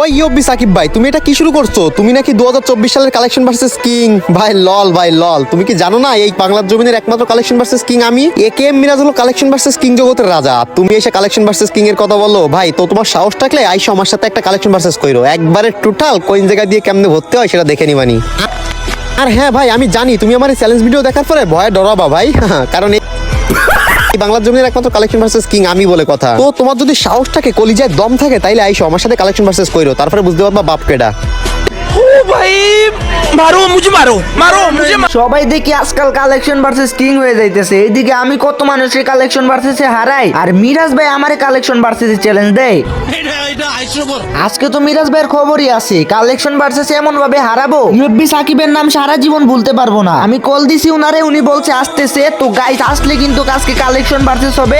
ওই ইয়ব্বি সাকিব ভাই, তুমি এটা কি শুরু করছ? তুমি নাকি দু হাজার চব্বিশ সালের কালেকশন ভার্সেস কিং ভাই, লল ভাই, লল। তুমি কি জানো না, এই বাংলার জমিনের একমাত্র কালেকশন ভার্সেস কিং আমি? এ কে এম মিরাজ হলো কালেকশন ভার্সেস কিং জগতের রাজা। তুমি এসে কালেকশন ভার্সেস কিং এর কথা বলো। ভাই, তো তোমার সাহস থাকলে আইসো আমার সাথে একটা কালেকশন ভার্সেস কইরো। একবারে টোটাল কোন জায়গা দিয়ে কেমনে ভর্তি হয় সেটা দেখে নিবানি। আর হ্যাঁ ভাই, আমি জানি, তুমি আমার চ্যালেঞ্জ ভিডিও দেখার পরে ভয়ে ডরাবা ভাই। কারণ বাংলা জমির একমাত্র কালেকশন ভার্সেস কিং আমি বলে কথা। তো তোমার যদি সাহস থাকে কলিজায় দম থাকে, তাইলে আইসো, আমার সাথে কালেকশন ভার্সেস কইরো, তারপরে বুঝতে পারবা বাপ কেডা। ও ভাই! मारो मुझे मारो मारो मुझे मारो সবাই দেখি আজকাল কালেকশন ভার্সেস কিং হয়ে যাইতেছে এইদিকে আমি কত মানুষের কালেকশন ভার্সেসে হারাই আর মিরাজ ভাই আমারে কালেকশন ভার্সেসে চ্যালেঞ্জ দেয় আজকে তো মিরাজ ভাইয়ের খবরই আছে কালেকশন ভার্সেস এমন ভাবে হারাবো ইউএফবি সাকিবের নাম সারা জীবন ভুলতে পারবো না আমি কল দিছি উনারে উনি বলছে আসতেছে তো গাইস আসলে কিন্তু আজকে কালেকশন ভার্সেস হবে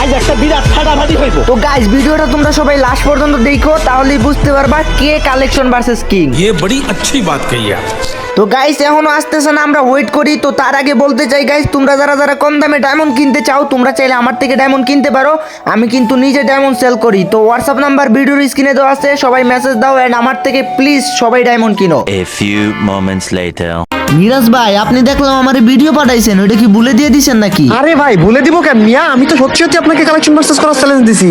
আজ একটা বিরাট ফাটাফাটি হইব তো গাইস ভিডিওটা তোমরা সবাই লাস্ট পর্যন্ত দেখো তাহলেই বুঝতে পারবা কে কালেকশন ভার্সেস কিং ये बड़ी अच्छी बात कही आप Thank you. তো গাইস এখনও আসতেছে না আমরা ওয়েট করি। তো তার আগে বলতে চাই গাইস তোমরা যারা যারা কম দামে ডায়মন্ড কিনতে চাও তোমরা চাইলে আমার থেকে ডায়মন্ড কিনতে পারো। আমি কিন্তু নিজে ডায়মন্ড সেল করি। তো হোয়াটসঅ্যাপ নাম্বার ভিডিওর স্ক্রিনে দেওয়া আছে সবাই মেসেজ দাও এন্ড আমার থেকে প্লিজ সবাই ডায়মন্ড কিনো। A few moments later. Miraj ভাই আপনি দেখলাম আমার ভিডিও পাঠাইছেন ওটা কি ভুলে দিয়ে দিছেন নাকি? আরে ভাই ভুলে দিব কেন? মিয়া আমি তো সত্যি সত্যি আপনাকে কালেকশন ভার্সেস করার চ্যালেঞ্জ দিছি।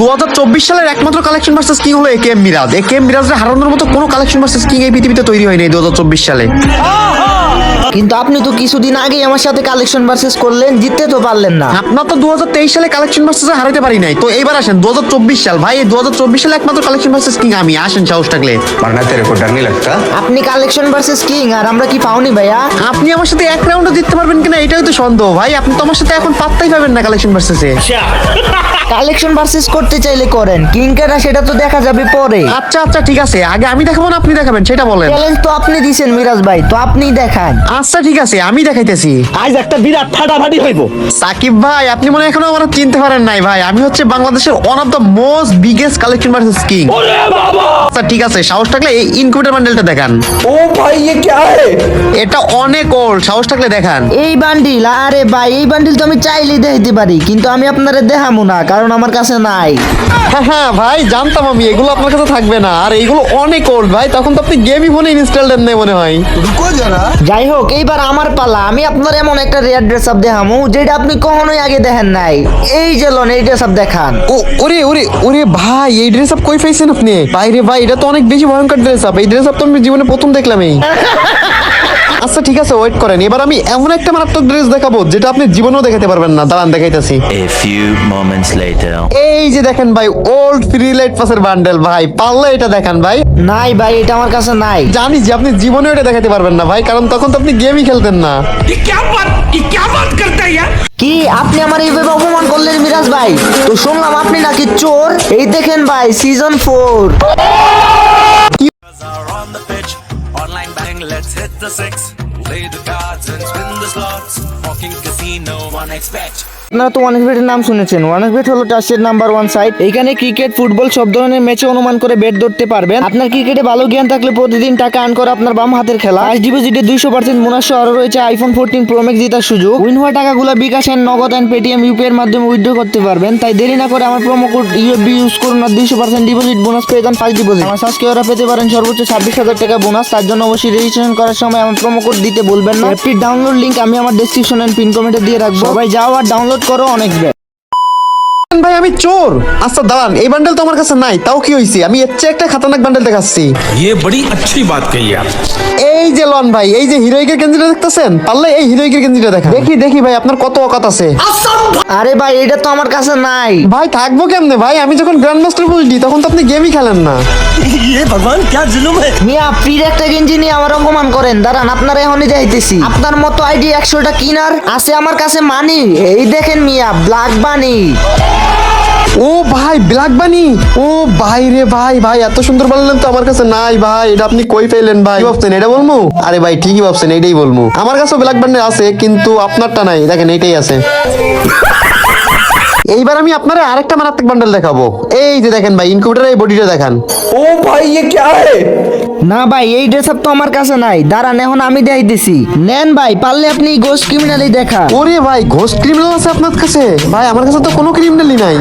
দু হাজার চব্বিশ সালের একমাত্র কালেকশন ভার্সেস কিং হলো A K M Miraj? A K M মিরাজের হারানোর মতো কোনো কালেকশন ভার্সেস কিং এই পৃথিবীতে তৈরি হয়নি দু হাজার চব্বিশ সালে। সালে কিন্তু আপনি তো কিছুদিন আগেই আমার সাথে কালেকশন ভার্সেস করলেন জিততে তো পারলেন না। আপনার তো দু সালে কালেকশন ভার্সেস হারাতে পারি নাই। তো এইবার আসেন দু সাল। ভাই দু সালে একমাত্র কালেকশন ভার্সেস কিং আমি আসেন সাহস থাকলে। আপনি কালেকশন ভার্সেস কিং আর আমরা কি পাওনি ভাইয়া? আপনি আমার সাথে এক রাউন্ডও জিততে পারবেন কিনা এটাই তো সন্দেহ। ভাই আপনি তো আমার সাথে এখন পাত্তাই পাবেন না কালেকশন ভার্সেসে কালেকশন ভার্সেস করতে চাইলে করেন কিং কারা সেটা তো দেখা যাবে পরে। আচ্ছা আচ্ছা ঠিক আছে। আগে আমি দেখাবো না আপনি দেখাবেন সেটা বলেন। চ্যালেঞ্জ তো আপনি দিছেন মিরাজ ভাই তো আপনিই দেখান। আচ্ছা, আচ্ছা ঠিক আছে আমি দেখাইতেছি আজ একটা বিরাট ফাটাফাটি হইব সাকিব ভাই আপনি মনে হয় এখনো আমার চিনতে পারেন নাই ভাই আমি হচ্ছে বাংলাদেশের one of the most biggest collection versus king আচ্ছা ঠিক আছে সাহস থাকলে এই ইনকিউবেটর বান্ডেলটা দেখান ओ भाई ये क्या है এটা অনেক ওল্ড সাহস থাকলে দেখান এই বান্ডিল আরে ভাই এই বান্ডিল তো আমি চাইলেই দেখাইতে পারি কিন্তু আমি আপনারে দেখামু না কারণ আমার কাছে নাই হ্যাঁ হ্যাঁ ভাই জানতাম আমি এগুলো আপনার কাছে থাকবে না আর এইগুলো অনেক ওল্ড ভাই তখন তো আপনি গেমই ফোনে ইনস্টল দেন নাই মনে হয় যাই হোক এইবার আমার পালা আমি আপনার এমন একটা রেয়ার ড্রেস আপ দেখামু যেটা আপনি কখনোই আগে দেখেন নাই। এই যে লোন এই ড্রেস আপ দেখান। ও ওরে ওরে ওরে ভাই এই ড্রেস আপ কই পাইছেন আপনি? ভাই রে ভাই এটা তো অনেক বেশি ভয়ঙ্কর ড্রেস আপ এই ড্রেস আপ তো আমি জীবনে প্রথম দেখলাম এই। আচ্ছা ঠিক আছে ওয়েট করেন এবার আমি এমন একটা মারাত্মক ড্রেস দেখাবো যেটা আপনি জীবনেও দেখাতে পারবেন না দাঁড়ান দেখাইতেছি A few moments later. এই যে দেখেন ভাই ওল্ড ফ্রি লাইট পাসের বান্ডেল ভাই পারলে এটা দেখান ভাই নাই ভাই এটা আমার কাছে নাই জানি যে আপনি জীবনেও এটা দেখাতে পারবেন না ভাই কারণ তখন তো আপনি গেমই খেলতেন না ये क्या बात ये क्या बात करता है यार কি আপনি আমার এইভাবে অপমান করলেন মিরাজ ভাই তো শুনলাম আপনি নাকি চোর এই দেখেন ভাই season four are on the pitch. Online betting, let's hit the six. Play the cards and spin the slots. Walking casino, one expect. আপনারা তো ওয়ান বেটের নাম শুনেছেন। ওয়ান বেট হলো টাস্টের নাম্বার ওয়ান সাইট এখানে ক্রিকেট ফুটবল সব ধরনের ম্যাচে অনুমান করে বেট ধরতে পারবেন। আপনার ক্রিকেটে ভালো জ্ঞান থাকলে প্রতিদিন টাকা আর্ন করা আপনার বাম হাতের খেলা। আজ ডিপোজিটে দুইশো পার্সেন্ট সহ আরও রয়েছে আইফোন ফোরটিন প্রো ম্যাক্স জেতার সুযোগ। উইন হওয়া টাকাগুলো bKash and Nagad and Paytm UPI এর মাধ্যমে উইথড্র করতে পারবেন। তাই দেরি না করে আমার প্রোমো কোড ইউএফবি ইউজ করুন আর দুইশো পার্সেন্ট ডিপোজিট বোনাস পেয়ে যান ফার্স্ট ডিপোজিট আমার সাবস্ক্রাইবাররা পেতে পারেন সর্বোচ্চ ছাব্বিশ হাজার টাকা বোনাস তার জন্য অবশ্যই রেজিস্ট্রেশন করার সময় আমার প্রোমো কোড দিতে বলবেন না। অ্যাপটির ডাউনলোড লিঙ্ক আমি আমার ডেসক্রিপশন এন্ড পিন কমেন্টে দিয়ে রাখব। সবাই যাও আর ডাউনলোড করো অনেক ব্যাট ভাই আমি চোর আচ্ছা দাঁড়ান এই বান্ডেল তো আমার কাছে নাই তাও কি হয়েছে আমি এর চেয়ে একটা খাতারনাক বান্ডেল দেখাচ্ছি ये बड़ी अच्छी बात कही आप এই যে লন ভাই এই যে হিরোইকের গেঞ্জিটা দেখতেছেন পারলে এই হিরোইকের গেঞ্জিটা দেখা দেখি দেখি ভাই আপনার কত অকাত আছে আরে ভাই এটা তো আমার কাছে নাই ভাই থাকবো কেমনে ভাই আমি যখন গ্র্যান্ড মাস্টার বুঝলি তখন তো আপনি গেমই খেলেন না ইয়ে ভগবান ক্যা জুলুম হে মিয়া ফ্রি একটা গেঞ্জি নিয়ে আমার অপমান করেন। দাঁড়ান আপনার এখনই যাইতেছি আপনার মতো আইডি একশোটা কিনার আছে আমার কাছে মানি এই দেখেন মিয়া ব্ল্যাক বানি ও ভাই ব্ল্যাক বানি ও ভাই রে ভাই ভাই এত সুন্দর বললেন তো আমার কাছে নাই ভাই এটা আপনি কই পেলেন ভাই? ভাবছেন এটা বলব আরে ভাই ঠিকই ভাবছেন এটাই বলব আমার কাছে ব্ল্যাক বানি আছে কিন্তু আপনারটা নাই। দেখেন এটাই আছে। এইবার আমি আপনার আরেকটা মারাত্মক বান্ডেল দেখাবো এই যে দেখেন ভাই ইনকিউবেটার এই বডিটা দেখান ओ भाई ये क्या है না ভাই এই ড্রেস আপ তো আমার কাছে নাই। দাঁড়ান এখন আমি দেই দিছি নেন ভাই পারলে আপনি ঘোষ ক্রিমিনালি দেখা ওরে ভাই গোস ক্রিমিনাল আছে আপনার কাছে? ভাই আমার কাছে তো কোনো ক্রিমিনালি নাই।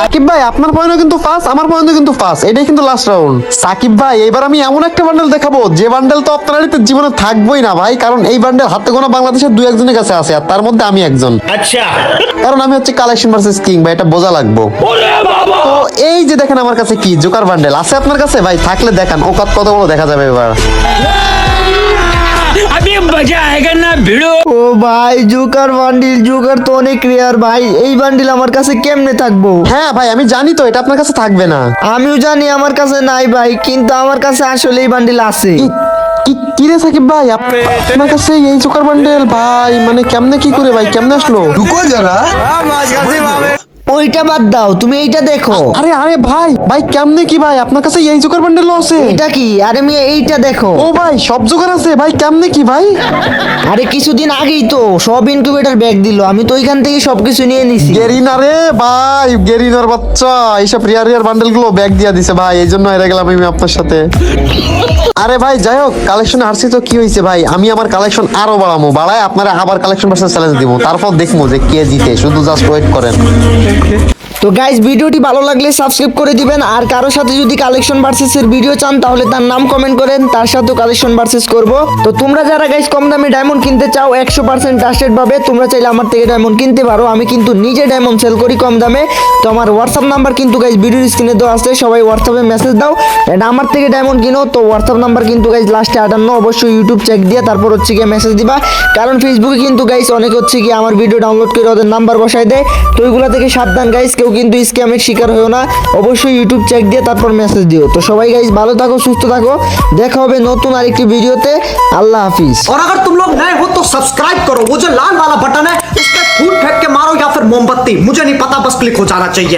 সাকিব ভাই আপনার পয়েন্টও কিন্তু ফার্স্ট আমার পয়েন্টও কিন্তু ফার্স্ট এটাই কিন্তু লাস্ট রাউন্ড সাকিব ভাই এবার আমি এমন একটা বান্ডেল দেখাবো যে বান্ডেল তো আপনার জীবনে থাকবই না ভাই কারণ এই বান্ডেল হাতে গোনা বাংলাদেশের দু একজনের কাছে আছে আর তার মধ্যে আমি একজন। আচ্ছা। কারণ আমি হচ্ছে কালেকশন ভার্সেস কিং ভাই এটা বোঝা লাগবো। এই যে দেখেন আমার কাছে কি জোকার বান্ডেল আছে আপনার কাছে ভাই থাকলে দেখান ওকাত কত বড় দেখা যাবে এবার अभी मजा आएगा ना भिड़ो ও ভাই জুকার বান্ডিল জুকার তো অনেক রেয়ার ভাই এই বান্ডিল আমার কাছে কেমনে থাকবো হ্যাঁ ভাই আমি জানি তো এটা আপনার কাছে থাকবে না আমিও জানি আমার কাছে নাই ভাই কিন্তু আমার কাছে আসলে এই বান্ডিল আছে কি- কি- কি রে সাকিব ভাই আপ- আপনার কাছে এই জোকার বান্ডেল ভাই মানে কেমনে কি করে ভাই কেমনে আসলো ওইটা বাদ দাও তুমি এইটা দেখো। আরে আরে ভাই ভাই কেমনে কি ভাই? আপনার কাছে এই জোকার বান্ডেল আছে। এটা কি? আরে মেয়ে এইটা দেখো। ও ভাই সব জোকার আছে ভাই কেমনে কি ভাই? আরে কিছুদিন আগেই তো সব ইনকিউবেটর ব্যাগ দিল আমি তো ওইখান থেকে সবকিছু নিয়ে নিছি। গেরিনা রে ভাই গেরিনার বাচ্চা এইসব রিয়ার রিয়ার বান্ডেলগুলো ব্যাগ দিয়া দিছে ভাই এই জন্য হেরে গেলাম আমি আপনার সাথে। আরে ভাই যাই হোক কালেকশন আসছি তো কি হয়েছে ভাই? আমি আমার কালেকশন আরও বাড়াবো বাড়ায় আপনারা আবার কালেকশন ভার্সেস চ্যালেঞ্জ দিব তারপর দেখব যে কে জিতে শুধু জাস্ট ওয়েট করেন। 이렇게? তো গাইজ ভিডিওটি ভালো লাগলে সাবস্ক্রাইব করে দিবেন। আর কারোর সাথে যদি কালেকশন ভার্সেসের ভিডিও চান, তাহলে তার নাম কমেন্ট করেন, তার সাথেও কালেকশন ভার্সেস করব। তো তোমরা যারা গাইজ কম দামে ডায়মন্ড কিনতে চাও, একশো পার্সেন্ট ট্রাস্টেড ভাবে তোমরা চাইলে আমার থেকে ডায়মন্ড কিনতে পারো। আমি কিন্তু নিজে ডায়মন্ড সেল করি কম দামে। তো আমার হোয়াটসঅ্যাপ নাম্বার কিন্তু গাইজ ভিডিওর স্ক্রিনে দেওয়া আছে। সবাই হোয়াটসঅ্যাপে মেসেজ দাও। এন্ড আমার থেকে ডায়মন্ড কিনো, তো হোয়াটসঅ্যাপ নাম্বার কিন্তু গাইজ লাস্টে আটান্ন। অবশ্যই ইউটিউব চেক দিয়ে তারপর হচ্ছে গিয়ে মেসেজ দিবা। কারণ ফেসবুকে কিন্তু গাইজ অনেক হচ্ছে কি আমার ভিডিও ডাউনলোড করে ওদের নাম্বার বসায় দেয়। তো ওইগুলো থেকে সাবধান গাইজ কেউ কিন্তু স্ক্যামের শিকার হয়েও না অবশ্যই ইউটিউব চেক দিয়ে তারপর মেসেজ দিও তো সবাই গাইজ ভালো থাকো সুস্থ থাকো দেখা হবে নতুন আরেকটি ভিডিওতে আল্লাহ হাফিজ और अगर तुम लोग नए हो तो सब्सक्राइब करो वो जो लाल वाला बटन है उस पर फूट फेंक के मारो या फिर मोमबत्ती मुझे नहीं पता बस क्लिक हो जाना चाहिए